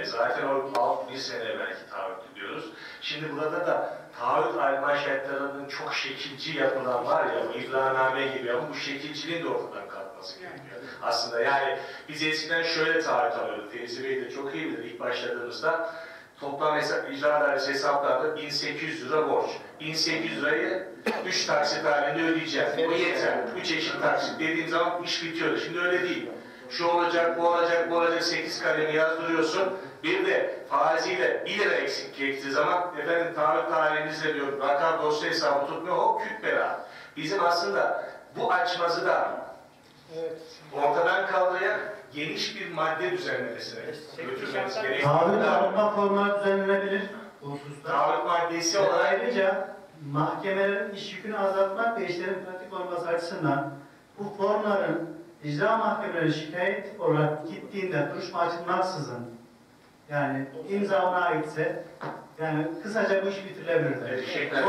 E, zaten o alt bir sene belki taahhüt ediyoruz. Şimdi burada da taahhüt alma şartlarının çok şekilci yapılan var ya, bu iddianame gibi ama bu şekilciliğin de ortadan kalkması gerekiyor. Aslında yani biz eskiden şöyle taahhüt alıyorduk. Fevzi Bey de çok iyi bilir ilk başladığımızda toplam hesap, icra dairesi hesaplarda 1800 lira borç. 1800 lirayı 3 taksit halinde ödeyeceğim. Bu yeter. 3 eşit taksit dediğin zaman iş bitiyordu. Şimdi öyle değil. Şu olacak, bu olacak, bu olacak 8 kalemi yazdırıyorsun. Bir de faiziyle 1 lira eksik geçtiği zaman efendim taahhüt tarihinizde diyor rakam dosya hesabı tutmuyor o küt bela. Bizim aslında bu açmazı da Evet. ortadan kaldırarak geniş bir madde düzenlemesine götürmemiz gerekiyor. Taahhüt alma formları düzenlenebilir. Taahhüt maddesi olarak ayrıca mahkemelerin iş yükünü azaltmak ve işlerin pratik olması açısından bu formların icra mahkemeleri şikayet olarak gittiğinde duruşma açılmaksızın yani imza ona aitse yani kısaca bu iş bitirilebilir. Evet, teşekkürler.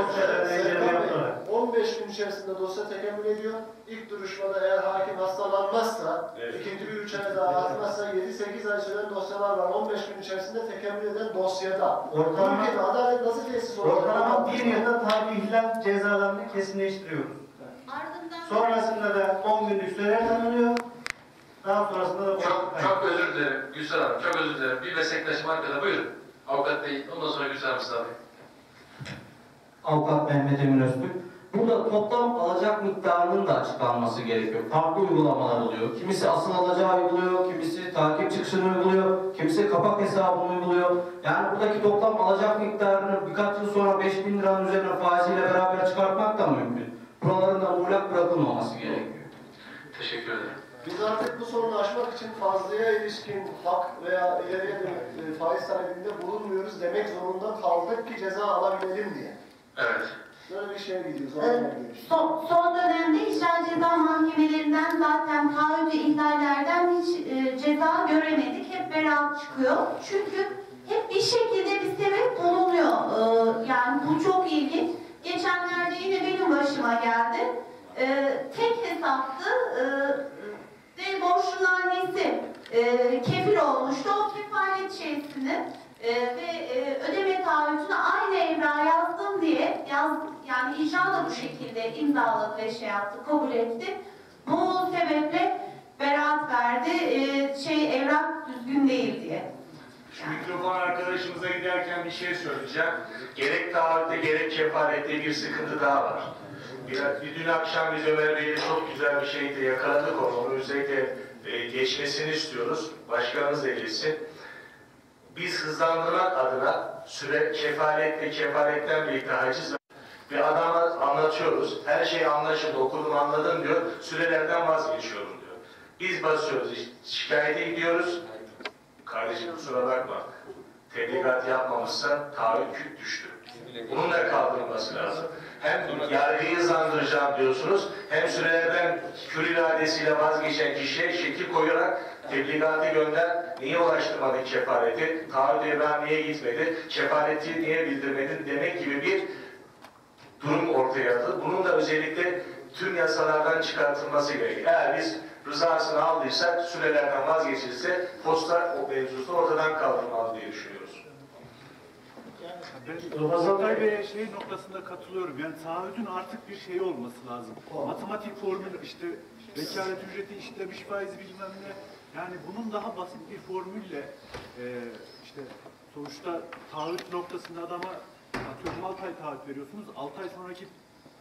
Yapılarak. 15 gün içerisinde dosya tekemmül ediyor. İlk duruşmada eğer hakim hastalanmazsa, Evet. ikinci bir üç ay daha atmazsa 7-8 ay süren dosyalar var. 15 gün içerisinde tekemmül eden dosyada. Ortalama- ülkede adalet nasıl tesis olacak? Ortalama bir yılda tabi ihlal cezalarını kesinleştiriyoruz. Ardından Sonrasında da 10 günlük süreler tanınıyor. Daha sonrasında da Çok, çok özür Gülsel Hanım, çok özür dilerim. Bir meslektaşım arkada, buyurun. Avukat Bey, ondan sonra Gülsel Hanım alayım. Avukat Mehmet Emin Öztürk. Burada toplam alacak miktarının da açıklanması gerekiyor. Farklı uygulamalar oluyor. Kimisi asıl alacağı uyguluyor, kimisi takip çıkışını uyguluyor, kimisi kapak hesabını uyguluyor. Yani buradaki toplam alacak miktarını birkaç yıl sonra 5000 liranın üzerine faiziyle beraber çıkartmak da mümkün. Buraların da muğlak bırakılmaması gerekiyor. Teşekkür ederim. Biz artık bu sorunu aşmak için fazlaya ilişkin hak veya ileriye dönük e, faiz talebinde bulunmuyoruz demek zorunda kaldık ki ceza alabilelim diye. Evet. Böyle bir şeye gidiyoruz. e, anlamda gidiyoruz. son, son dönemde icra ceza mahkemelerinden zaten taahhütü ihlallerden hiç e, ceza göremedik. Hep beraat çıkıyor. Çünkü hep bir şekilde bir sebep bulunuyor. E, yani bu çok ilginç. Geçenlerde yine benim başıma geldi. E, tek hesaptı. E, ve annesi e, kefil olmuştu. O kefalet şeysini e, ve e, ödeme taahhütünü aynı evrağa yazdım diye yaz, yani icra da bu şekilde imzaladı ve şey yaptı, kabul etti. Bu sebeple beraat verdi. E, şey evrak düzgün değil diye. Şu mikrofon arkadaşımıza giderken bir şey söyleyeceğim. Gerek taahhütte gerek kefalette bir sıkıntı daha var. Bir, dün akşam biz Ömer Bey'le çok güzel bir şeydi yakaladık onu. Özellikle e, geçmesini istiyoruz. Başkanımız da geçsin. Biz hızlandırmak adına süre kefalet ve kefaletten birlikte haciz bir adama anlatıyoruz. Her şey anlaşıldı, okudum anladım diyor. Sürelerden vazgeçiyorum diyor. Biz basıyoruz, şikayete gidiyoruz. Kardeşim kusura bakma. Tebligat yapmamışsa taahhüt küt düştü. Bunun da kaldırılması lazım. Hem yargıyı hızlandıracağım diyorsunuz, hem sürelerden kür iradesiyle vazgeçen kişiye şekil koyarak tebligatı gönder, niye ulaştırmadın kefaleti, taahhüt evrağı niye gitmedi, kefaleti niye bildirmedin demek gibi bir durum ortaya atıldı. Bunun da özellikle tüm yasalardan çıkartılması gerekiyor. Eğer biz rızasını aldıysak, sürelerden vazgeçilse posta o mevzusu ortadan kaldırmalı diye düşünüyoruz. Ben Ramazan Bey'e şey noktasında katılıyorum. Yani taahhütün artık bir şey olması lazım. Matematik formül işte vekalet ücreti işlemiş faizi bilmem ne. Yani bunun daha basit bir formülle e, işte sonuçta taahhüt noktasında adama atıyorum 6 ay taahhüt veriyorsunuz. 6 ay sonraki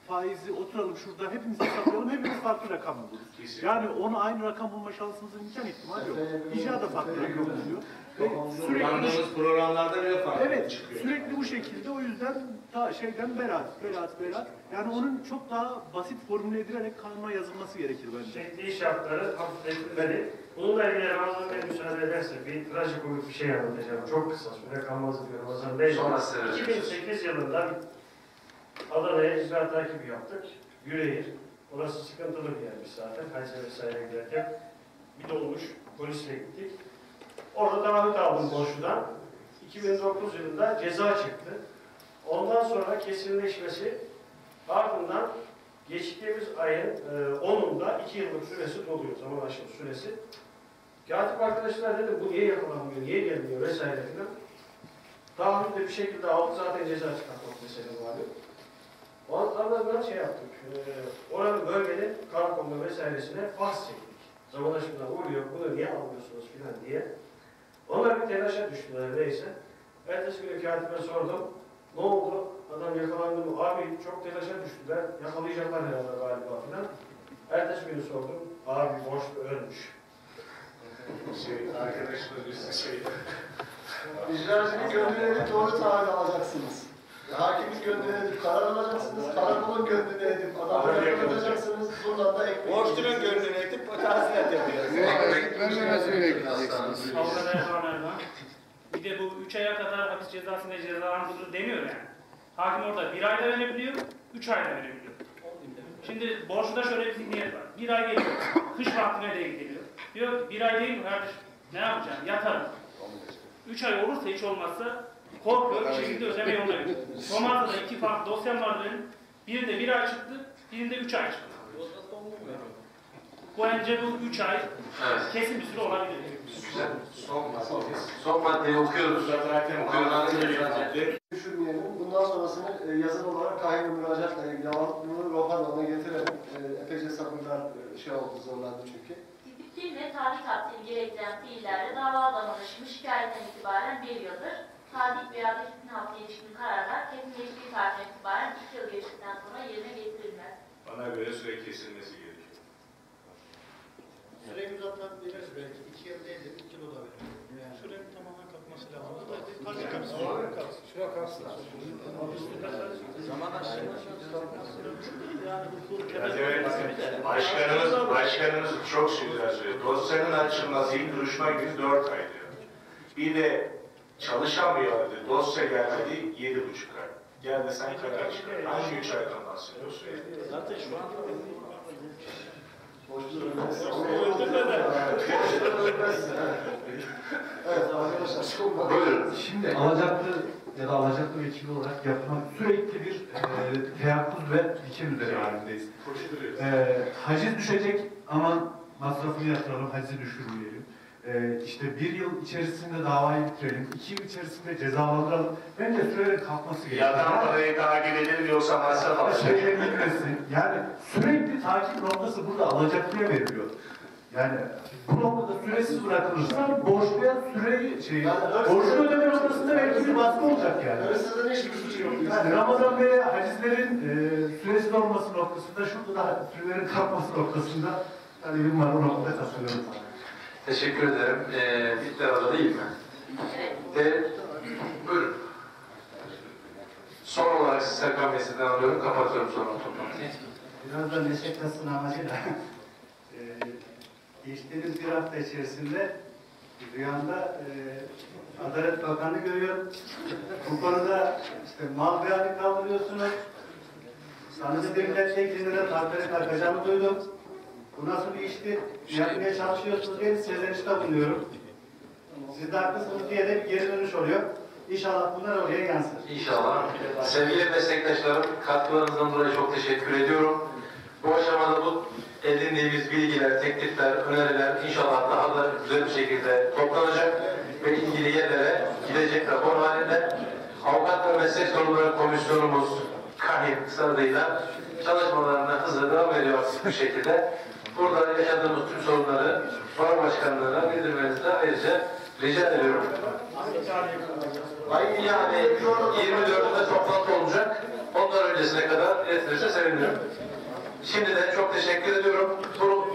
faizi oturalım şurada hepimiz hesaplayalım hepimiz farklı rakam buluruz. Yani onu aynı rakam bulma şansımızın imkan ihtimali yok. İcra da farklı rakam buluyor. Ve sürekli programlarda bile farklı Evet, çıkıyor. sürekli bu şekilde o yüzden ta şeyden beraat, beraat, beraat. Yani onun çok daha basit formüle edilerek kanuna yazılması gerekir bence. Şekli şartları hafifletilmeli. Bununla ilgili Ramazan Bey müsaade ederse bir trajikomik bir şey anlatacağım. Çok kısa süre kalmaz diyor Ramazan Bey. Sonra size vereceğim. 2008 yılında Adana'ya icra takibi yaptık. Yüreğir. Orası sıkıntılı bir yermiş zaten. Kayseri vesaire giderken. Bir dolmuş. Polisle gittik. Orada taahhüt aldım borçludan. 2009 yılında ceza çıktı. Ondan sonra kesinleşmesi ardından geçtiğimiz ayın e, 10'unda 2 yıllık süresi doluyor. Zaman aşımı süresi. Katip arkadaşlar dedim bu niye yakalanmıyor, niye gelmiyor vesaire filan. Önce bir şekilde aldı zaten ceza çıkartmak mesele vardı. Ondan ben şey yaptık. E, oranın bölgenin karakoluna vesairesine faz çektik. Zaman aşımına uğruyor, bunu niye almıyorsunuz filan diye. Onlar bir telaşa düştüler neyse. Ertesi günü katibe sordum. Ne oldu? Adam yakalandı mı? Abi çok telaşa düştüler. Yakalayacaklar herhalde galiba filan. Ertesi günü sordum. Abi boş ölmüş. Şey, arkadaşımız bizi şey, İcracının gönlünü edip doğru tahammül alacaksınız. Hakimin gönlünü edip karar alacaksınız. Karakolun gönlünü edip adamları yakalatacaksınız. Buradan da ekmek Borçlunun gönlünü edip tazminat yapacağız. Avukat Erdoğan Erdoğan. Bir de bu 3 aya kadar hapis cezasında cezalandırılır demiyor yani. Hakim orada 1 ayda verebiliyor, 3 ayda verebiliyor. Şimdi borçluda şöyle bir zihniyet var. Bir ay geliyor, kış vaktine de geliyor. Diyor ki bir ay değil mi kardeş? Ne yapacağım? Yatarım. 3 ay olursa hiç olmazsa korkuyor bir şekilde ödeme yoluna gidiyor. Soma'da da iki farklı dosyam vardı benim. Birinde bir ay çıktı, birinde 3 ay çıktı. Bu bence bu 3 ay Evet. kesin bir süre olabilir. Güzel. Son madde. Son maddeyi okuyoruz. zaten Okuyoruz. düşürmeyelim. Bundan sonrasını e, yazılı olarak kayyum müracaatla ilgili alıp bunu Rohan'la getirelim. E, epeyce sabırlar e, şey oldu, zorlandı çünkü. Fiil ve tahrik haddini gerektiren fiillerde dava adamlaşımı şikayetten itibaren bir yıldır, tahrik veya da hükmün hakkı ilişkin kararlar kesinleştiği tarihten itibaren iki yıl geçtikten sonra yerine getirilmez. bana göre süre kesilmesi gerekiyor. Süreyi uzatabiliriz belki. İki yıl değil de üç yıl olabilir. Yani. Sürenin tamamen kalkması lazım. Tarzı kapsın. Şuraya kalsın. Zaman aşımı. Evet. Başkanımız, başkanımız çok güzel söylüyor. Dosyanın açılması ilk duruşma günü 4 ay diyor. Bir de çalışamıyor dedi. Dosya gelmedi 7,5 ay. Gel desen kadar çıkar. Hangi 3 aydan bahsediyorsun? Zaten şu an. Şimdi alacaklı ya da alacaklı vekili olarak yapılan sürekli bir e, teyakkuz ve dikim üzeri halindeyiz. E, haciz düşecek ama masrafını yatıralım, hacizi düşürmeyelim. E, işte bir yıl içerisinde davayı bitirelim, iki yıl içerisinde cezalandıralım. Bence sürelerin kalkması gerekiyor. Yatan parayı takip edelim yoksa masraf alacak. Şeylerin. Yani sürekli takip noktası burada alacaklıya veriliyor. Yani bu noktada süresiz bırakılırsa borçluya süreyi şey, borçlu ödeme noktasında belki bir baskı olacak yani. Hırsızın hiçbir suçu yok. Yani Ramazan Bey'e hacizlerin e, süresiz olması noktasında, şurada da sürelerin kalkması noktasında talebim var o noktada katılıyorum. Teşekkür ederim. Ee, bitti arada değil mi? Evet. De, buyurun. Son olarak siz Serkan Bey sizden alıyorum. Kapatıyorum sonra toplantıyı. Biraz da neşe kasın amacıyla e, geçtiğimiz bir hafta içerisinde rüyamda e, Adalet Bakanı görüyorum. Bu konuda işte mal beyanı kaldırıyorsunuz. Sanıcı bir milletvekilinde de tartları kalkacağını duydum. Bu nasıl bir işti? Ne yapmaya çalışıyorsunuz diye serzenişte bulunuyorum. Siz de haklısınız diye de bir geri dönüş oluyor. İnşallah bunlar oraya yansır. İnşallah. Sevgili meslektaşlarım, katkılarınızdan dolayı çok teşekkür ediyorum. Bu aşamada bu edindiğimiz bilgiler, teklifler, öneriler inşallah daha da güzel bir şekilde toplanacak ve ilgili yerlere gidecek rapor halinde. Avukat ve Meslek Sorunları Komisyonumuz KAHİM kısa adıyla çalışmalarına hızla devam aktif bir şekilde. Burada yaşadığımız tüm sorunları Baro Başkanlığı'na bildirmenizi ayrıca rica ediyorum. Yani 24'ünde toplantı olacak. Ondan öncesine kadar iletilirse sevinirim. Şimdiden çok teşekkür ediyorum. Bunu